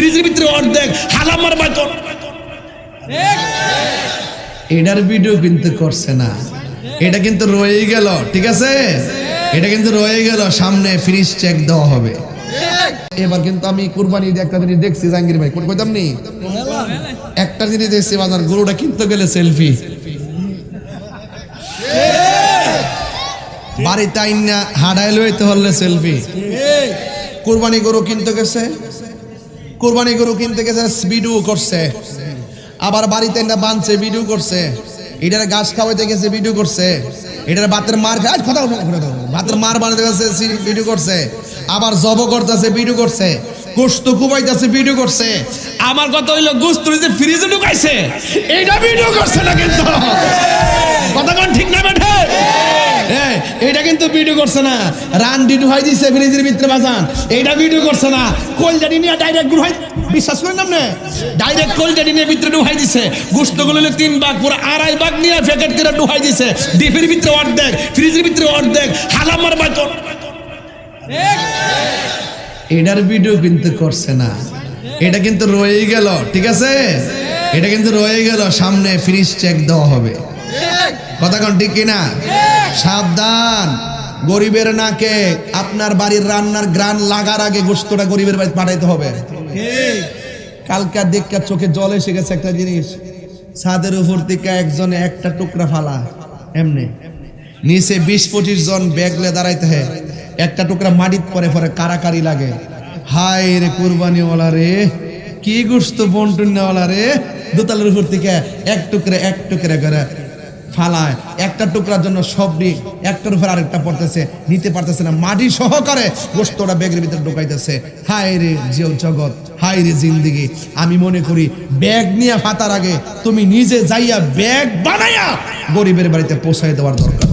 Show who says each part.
Speaker 1: ফ্রিজের ভিতরে অর্ধেক হালামার বাতন। এটার ভিডিও কিন্তু করছে না। এটা কিন্তু রয়ে গেল, ঠিক আছে? এটা কিন্তু রয়ে গেল, সামনে ফ্রিজ চেক দেওয়া হবে। এবার কিন্তু আমি কুরবানি দিয়ে একটা জিনিস দেখছি, জাহাঙ্গীর ভাই কোন কইতাম নি? একটা জিনিস দেখছি, বাজার গরুটা কিনতে গেলে সেলফি বাড়িতে আইনা হাডাই লইতে হলে সেলফি কুরবানি গরু কিনতে গেছে? কুরবানি গরু কিনতে গেছে ভিডিও করছে। আবার বাড়িতে না বানছে ভিডিও করছে। এটার গাছ খাওয়াইতে গেছে ভিডিও করছে। এটার বাতের মার খায় কথা মার বানাতে গেছে ভিডিও করছে। আবার জব করতেছে ভিডিও করছে। গোস্ত কুবাইতেছে ভিডিও করছে। আমার কথা হইল গোস্ত ফ্রিজে ঢুকাইছে, এইটা ভিডিও করছে না কিন্তু। কথা ঠিক না, বেঠে? এইটা কিন্তু ভিডিও করছে না। রান ডিডু হয় দিছে ফ্রিজের ভিতরে বাজান। এইটা ভিডিও করছে না। কোলজারি নিয়ে ডাইরেক্ট গুড়াই বিশ্বাস করেন আপনি? ডাইরেক্ট কোলজারি নিয়ে ভিতরে ডুহাই দিছে। গোস্তগুলো তিন ভাগ পুরো আড়াই ভাগ নিয়ে প্যাকেট করে ডুহাই দিছে। ডিপের ভিতরে অর্ধেক ফ্রিজের ভিতরে অর্ধেক হালামার বাতন এটার ভিডিও কিন্তু করছে না। এটা কিন্তু রয়ে গেল, ঠিক আছে? এটা কিন্তু রয়ে গেল, সামনে ফ্রিজ চেক দেওয়া হবে। কথা কোন, ঠিক কিনা? সাবধান। গরিবের নাকে আপনার বাড়ির রান্নার গ্রান লাগার আগে গোস্তটা গরিবের বাড়ি পাঠাইতে হবে। কালকার দেখা চোখে জল এসে গেছে একটা জিনিস। ছাদের উপর থেকে একজনে একটা টুকরা ফালা। এমনি। নিচে বিশ পঁচিশ জন ব্যাগলে দাঁড়াইতে হয়। একটা টুকরা মাটিত পরে পরে কারাকারি লাগে। হায় রে কুরবানিওয়ালা রে, কি গোস্ত বন্টুন্যওয়ালা রে। দোতালের উপর থেকে এক টুকরা এক টুকরা করে ফালায়। একটা টুকরার জন্য সবরি, একটার উপর আরেকটা পড়তেছে, নিতে পারতেছে না। মাটি সহকারে গোস্তটা ব্যাগের ভিতরে ঢুকাইতেছে। হায় রে জিও জগৎ, হায় রে জিন্দিগি। আমি মনে করি, ব্যাগ নিয়ে ফাতার আগে তুমি নিজে যাইয়া ব্যাগ বানাইয়া গরিবের বাড়িতে পৌঁছাই দেওয়ার দরকার।